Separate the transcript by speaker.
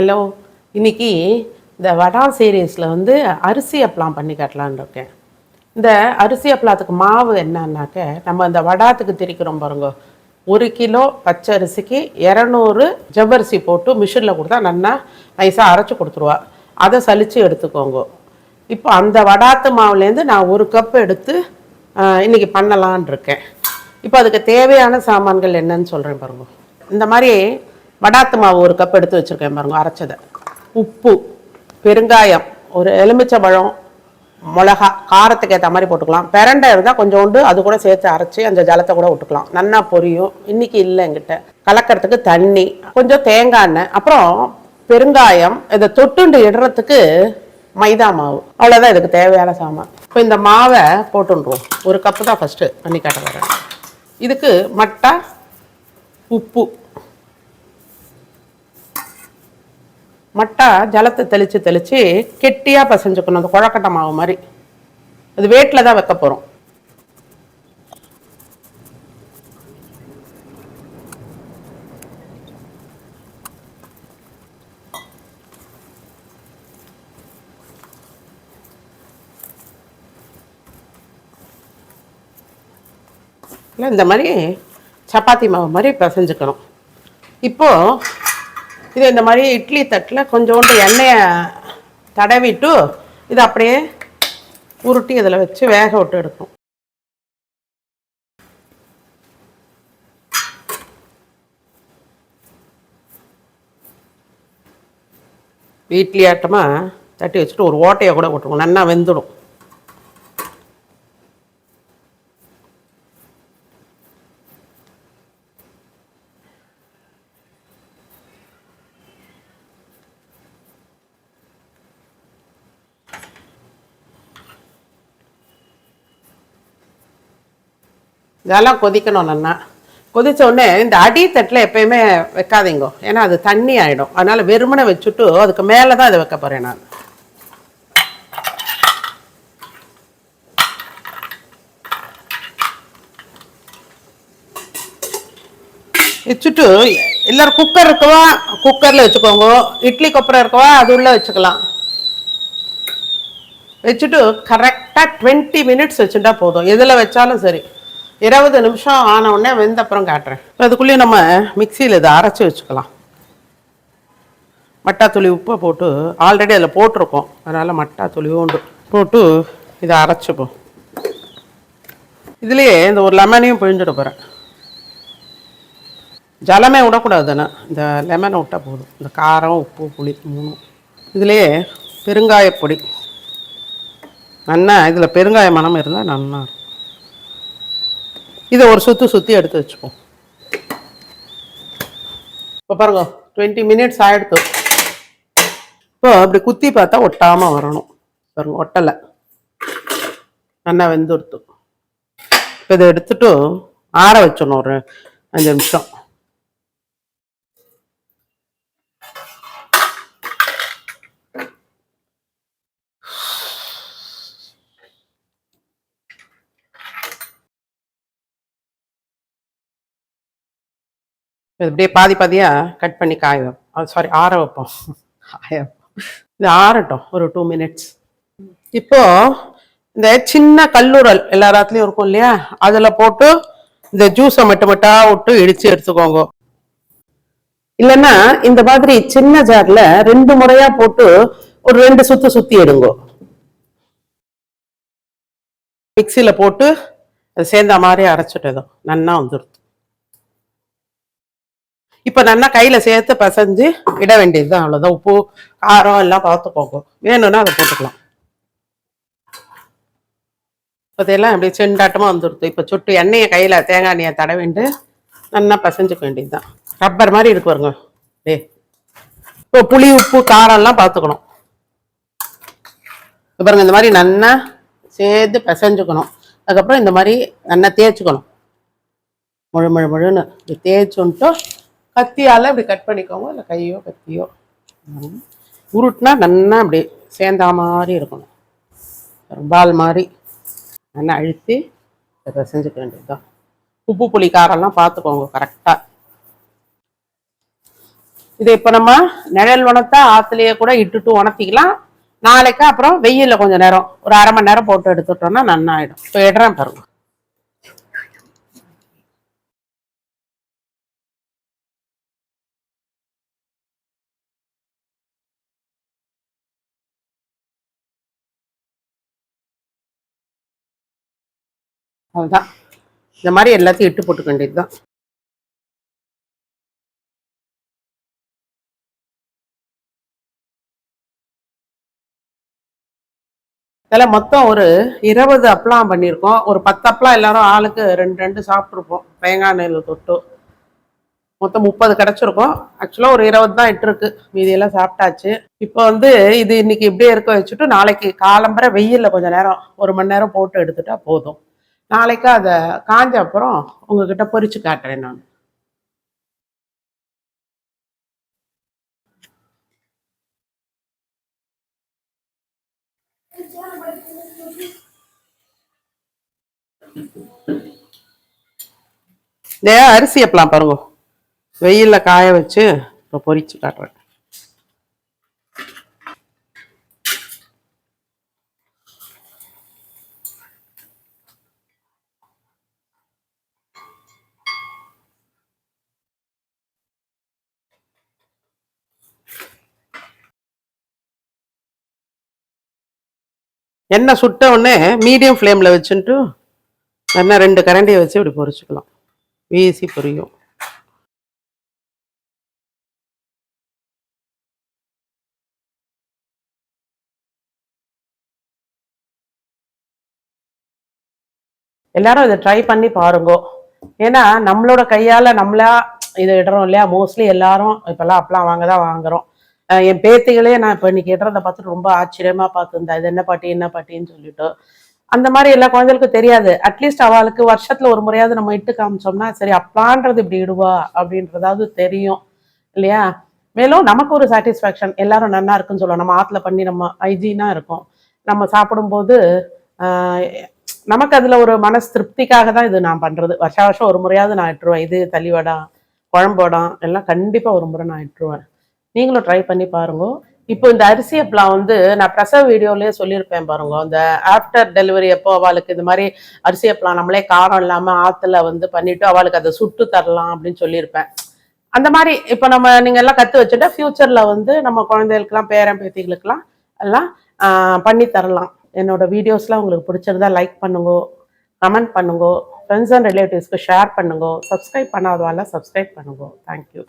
Speaker 1: Hello இன்னைக்கு இந்த வடா சீரீஸில் வந்து அரிசி அப்பளம் பண்ணி காட்டலான்னு இருக்கேன். இந்த அரிசி அப்பளத்துக்கு மாவு என்னன்னாக்க நம்ம இந்த வடாத்துக்கு திரிக்கிறோம் பாருங்க. ஒரு கிலோ பச்சை அரிசிக்கு இரநூறு ஜவ்வரிசி போட்டு மிஷினில் கொடுத்தா நல்லா நைஸாக அரைச்சி கொடுத்துருவா. அதை சலித்து எடுத்துக்கோங்க. இப்போ அந்த வடாத்து மாவுலேருந்து நான் ஒரு கப் எடுத்து இன்றைக்கி பண்ணலான் இருக்கேன். இப்போ அதுக்கு தேவையான சாமான்கள் என்னன்னு சொல்கிறேன் பாருங்க. இந்த மாதிரி வடாத்து மாவு ஒரு கப் எடுத்து வச்சுருக்கேன் பாருங்க அரைச்சதை. உப்பு பெருங்காயம் ஒரு எலுமிச்சை மிளகா காரத்துக்கு ஏற்ற மாதிரி போட்டுக்கலாம். பிரண்டை இருந்தால் கொஞ்சோண்டு அது கூட சேர்த்து அரைச்சி அந்த ஜலத்தை கூட விட்டுக்கலாம். நல்லா பொரியும். இன்னைக்கு இல்லை எங்கிட்ட கலக்கிறதுக்கு தண்ணி கொஞ்சம் தேங்காய் எண்ணெய் அப்புறம் பெருங்காயம் இதை தொட்டுண்டு இடுறதுக்கு மைதா மாவு. அவ்வளோதான் இதுக்கு தேவையான சாமான். இப்போ இந்த மாவை போட்டுருவோம் ஒரு கப்பு தான் ஃபஸ்ட்டு பண்ணி காட்ட வரேன் இதுக்கு மட்டை உப்பு மட்டா ஜலத்தை தெளித்து தெளித்து கெட்டியாக பசைஞ்சுக்கணும். அந்த குழக்கட்டை மாவு மாதிரி. அது வேட்டில் தான் வைக்க போகிறோம் இல்லை இந்த மாதிரி சப்பாத்தி மாவு மாதிரி பிசைஞ்சுக்கணும். இப்போது இது இந்த மாதிரி இட்லி தட்டில் கொஞ்சோண்டு எண்ணெயை தடவிட்டு இது அப்படியே உருட்டி இதில் வச்சு வேக விட்டு எடுக்கும் இட்லி ஆட்டமாக தட்டி வச்சுட்டு ஒரு ஓட்டையை கூட விட்டுருவோம் நல்லா வெந்துடும். இதெல்லாம் கொதிக்கணும் நல்லா கொதித்த உடனே இந்த அடித்தட்டில் எப்பயுமே வைக்காதீங்க. ஏன்னா அது தண்ணி ஆகிடும் அதனால் வெறுமனை வச்சுட்டு அதுக்கு மேலே தான் இதை வைக்க போகிறேன் நான். வச்சுட்டு எல்லோரும் குக்கர் இருக்கவா? குக்கரில் வச்சுக்கோங்க. இட்லி கொப்பரை இருக்கவா? அது உள்ளே வச்சுக்கலாம். வச்சுட்டு கரெக்டாக டுவெண்ட்டி மினிட்ஸ் வச்சுட்டா போதும். எதில் வச்சாலும் சரி. இருபது நிமிஷம் ஆன உடனே வெந்த அப்புறம் காட்டுறேன். இப்ப அதுக்குள்ளேயும் நம்ம மிக்சியில் இதை அரைச்சி வச்சுக்கலாம். மட்டாத்துளி உப்பை போட்டு ஆல்ரெடி அதில் போட்டிருக்கோம். அதனால் மட்டாத்துளி உண்டு. போட்டு இதை அரைச்சிப்போம். இதுலேயே இந்த ஒரு லெமனையும் பிழிஞ்சிட போகிறேன் ஜலமே விடக்கூடாது தானே? இந்த லெமனை விட்டால் போதும். இந்த காரம் உப்பு புளி மூணும். இதுலேயே பெருங்காயப்பொடி நல்லா இதில் பெருங்காய மணம் இருந்தால் நல்லா இருக்கும். இதை ஒரு சுற்றி சுற்றி எடுத்து வச்சுப்போம். இப்போ பாருங்க டுவெண்ட்டி மினிட்ஸ் ஆகிடுத்து இப்போ அப்படி குத்தி பார்த்தா ஒட்டாமல் வரணும். பாருங்க ஒட்டலை. நல்லா வெந்துடுத்து. இப்போ இதை எடுத்துட்டு ஆற வச்சிடணும் ஒரு அஞ்சு நிமிஷம். இது அப்படியே பாதி பாதியாக கட் பண்ணி காய வைப்போம் சாரி ஆற வைப்போம். காய வைப்போம் இது ஆறட்டும் ஒரு டூ மினிட்ஸ் இப்போ இந்த சின்ன கல்லூரல் எல்லா ராத்துலையும் இருக்கும் இல்லையா? அதில் போட்டு இந்த ஜூஸை மட்டும் மட்டும் விட்டு இடிச்சு எடுத்துக்கோங்க. இல்லைன்னா இந்த மாதிரி சின்ன ஜார்ல ரெண்டு முறையா போட்டு ஒரு ரெண்டு சுத்து சுத்தி எடுங்க. மிக்சியில போட்டு அது சேர்ந்த மாதிரி அரைச்சிட்டதும் நன்னா வந்துடுது இப்போ நல்லா கையில் சேர்த்து பிசைஞ்சு இட வேண்டியது தான் அவ்வளோதான் உப்பு காரம் எல்லாம் பார்த்துக்கோங்க வேணும்னா அதை போட்டுக்கலாம். அதெல்லாம் அப்படியே செண்டாட்டமாக வந்துடுது இப்போ சுட்டு எண்ணெயை கையில் தேங்காய் எண்ணெயை தடவிண்டு நல்லா பிசைஞ்சுக்க வேண்டியது தான் ரப்பர் மாதிரி இருக்கு பாருங்க. டே இப்போ புளி உப்பு காரம்லாம் பார்த்துக்கணும் இப்ப பாருங்க இந்த மாதிரி நல்லா சேர்த்து பிசைஞ்சுக்கணும். அதுக்கப்புறம் இந்த மாதிரி நல்லா தேய்ச்சிக்கணும். முழு முழு முழுன்னு. தேய்ச்சுன்ட்டு கத்தியால் இப்படி கட் பண்ணிக்கோங்க இல்லை கையோ கத்தியோ. உருட்டுனா நல்லா அப்படி சேர்ந்தா மாதிரி இருக்கணும். பால் மாதிரி நல்லா அழுத்தி இதை செஞ்சுக்க வேண்டியதுதான். உப்பு புளி காரெல்லாம் பார்த்துக்கோங்க கரெக்டாக இதை இப்போ நம்ம நிழல் உணத்தை ஆற்றுலேயே கூட இட்டுட்டு உணர்த்திக்கலாம். நாளைக்கு அப்புறம் வெயிலில் கொஞ்சம் நேரம் ஒரு அரை மணி நேரம் போட்டு எடுத்துட்டோம்னா நன்னாயிடும் இப்போ இடறேன் பாருங்க. அதுதான் இந்த மாதிரி எல்லாத்தையும் இட்டு போட்டுக்க வேண்டியதுதான். இதில் மொத்தம் ஒரு இருபது அப்பளம் பண்ணியிருக்கோம். ஒரு பத்து அப்பளம் எல்லாரும் ஆளுக்கு ரெண்டு ரெண்டு சாப்பிட்ருப்போம் தேங்காய் நெல் தொட்டு. மொத்தம் முப்பது கிடச்சிருக்கும். ஆக்சுவலாக ஒரு இருபது தான் இட்டுருக்கு. மீதியெல்லாம் சாப்பிட்டாச்சு. இப்போ வந்து இது இன்னைக்கு இப்படியே இருக்க வச்சுட்டு நாளைக்கு காலம்பரை வெயிலில் கொஞ்சம் நேரம் ஒரு மணி நேரம் போட்டு எடுத்துட்டா போதும். நாளைக்கு அதை காஞ்ச அப்புறம் உங்ககிட்ட பொறிச்சு காட்டுறேன் நான். இந்த அரிசி எப்பலாம் பாருங்க. வெயில்ல காய வச்சு இப்போ பொறிச்சு காட்டுறேன். எண்ணெய் சுட்ட உடனே மீடியம் ஃப்ளேமில் வச்சுட்டு எண்ணெய் ரெண்டு கரண்டியை வச்சு இப்படி பொரிச்சுக்கலாம் வீசி பொரியும். எல்லாரும் இதை ட்ரை பண்ணி பாருங்க. ஏன்னா நம்மளோட கையால் நம்மளா இதை இடுறோம் இல்லையா? மோஸ்ட்லி எல்லாரும் இப்போல்லாம் அப்பெல்லாம் வாங்க தான் வாங்குறோம். என் பேத்திகளே நான் இப்போ இன்னைக்கு இடுறத பார்த்துட்டு ரொம்ப ஆச்சரியமா பார்த்துருந்தேன் இது என்ன பாட்டி என்ன பாட்டின்னு சொல்லிட்டு. அந்த மாதிரி எல்லா குழந்தைகளுக்கும் தெரியாது. அட்லீஸ்ட் அவளுக்கு வருஷத்துல ஒரு முறையாவது நம்ம இட்டு காமிச்சோம்னா சரி அப்பான்றது இப்படி இடுவா அப்படின்றதாவது தெரியும். இல்லையா? மேலும் நமக்கு ஒரு சாட்டிஸ்ஃபேக்ஷன் எல்லாரும் நல்லா இருக்குன்னு சொல்லுவோம். நம்ம ஆற்றுல பண்ணி நம்ம ஹைஜீனாக இருக்கும். நம்ம சாப்பிடும்போது ஆஹ், நமக்கு அதுல ஒரு மனசு திருப்திக்காக தான் இது நான் பண்றது. வருஷ வருஷம் ஒரு முறையாவது நான் இட்டுருவேன். இது தள்ளிவடம் குழம்புவடம் எல்லாம் கண்டிப்பாக ஒரு முறை நான் இட்டுருவேன். நீங்களும் ட்ரை பண்ணி பாருங்க. இப்போ இந்த அரிசி அப்பளம் வந்து நான் பிரசவ வீடியோலயே சொல்லியிருப்பேன் பாருங்க. அந்த ஆஃப்டர் டெலிவரி எப்போ அவளுக்கு இது மாதிரி அரிசி அப்பளம் நம்மளே காரம் இல்லாம ஆத்துல வந்து பண்ணிட்டு அவளுக்கு அதை சுட்டு தரலாம் அப்படின்னு சொல்லியிருப்பேன். அந்த மாதிரி இப்போ நம்ம நீங்க எல்லாம் கத்து வச்சுட்டா ஃபியூச்சர்ல வந்து நம்ம குழந்தைகளுக்கெல்லாம் பேரன் பேத்திகளுக்கெல்லாம் எல்லாம் பண்ணி தரலாம். என்னோட வீடியோஸ்லாம் உங்களுக்கு பிடிச்சிருந்தா லைக் பண்ணுங்க கமெண்ட் பண்ணுங்க ஃப்ரெண்ட்ஸ் அண்ட் ரிலேட்டிவ்ஸ்க்கு ஷேர் பண்ணுங்க சப்ஸ்கிரைப் பண்ணாதவால சப்ஸ்கிரைப் பண்ணுங்க. Thank you